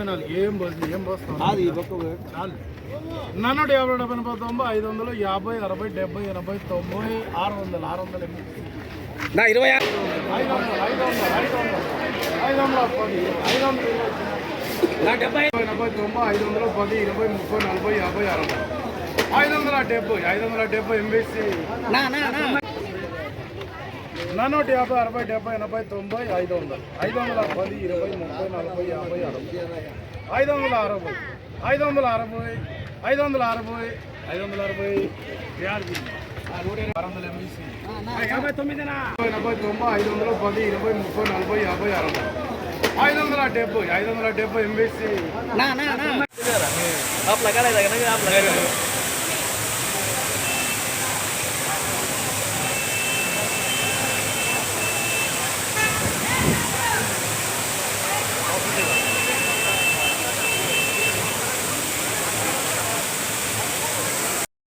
డెబ్బై నాలుగు ఏం పోతుంది ఏం పోస్తాం నన్నోటి యాభై డెబ్బై ఎనభై తొంభై ఐదు వందలు యాభై అరవై డెబ్బై ఎనభై తొంభై ఆరు వందలు ఆరు వందలు నా ఇరవై ఐదు వందలు ఐదు వందలు ఐదు వందలు ఐదు వందల పది ఐదు వందలు నా డెబ్బై ఎనభై తొంభై ఐదు వందలు పది ఇరవై ముప్పై నలభై యాభై అరవై. ఐదు వందల డెబ్బై ఐదు వందల డెబ్బై ఎంబీసీ నా నా నా నన్నోట యాభై అరవై డెబ్బై ఎనభై తొంభై ఐదు వందలు. ఐదు వందల పది ఇరవై ముప్పై నలభై యాభై అరవై. ఐదు వందల అరవై. ఐదు వందల అరవై. ఐదు వందల అరవై. ఐదు వందల అరవై. ఎంబీసీ యాభై తొమ్మిదినా? ఎనభై తొంభై ఐదు వందలు పది ఇరవై ముప్పై నలభై యాభై అరవై. ఐదు వందల డెబ్బై ఐదు వందల డెబ్బై ఎంబీసీ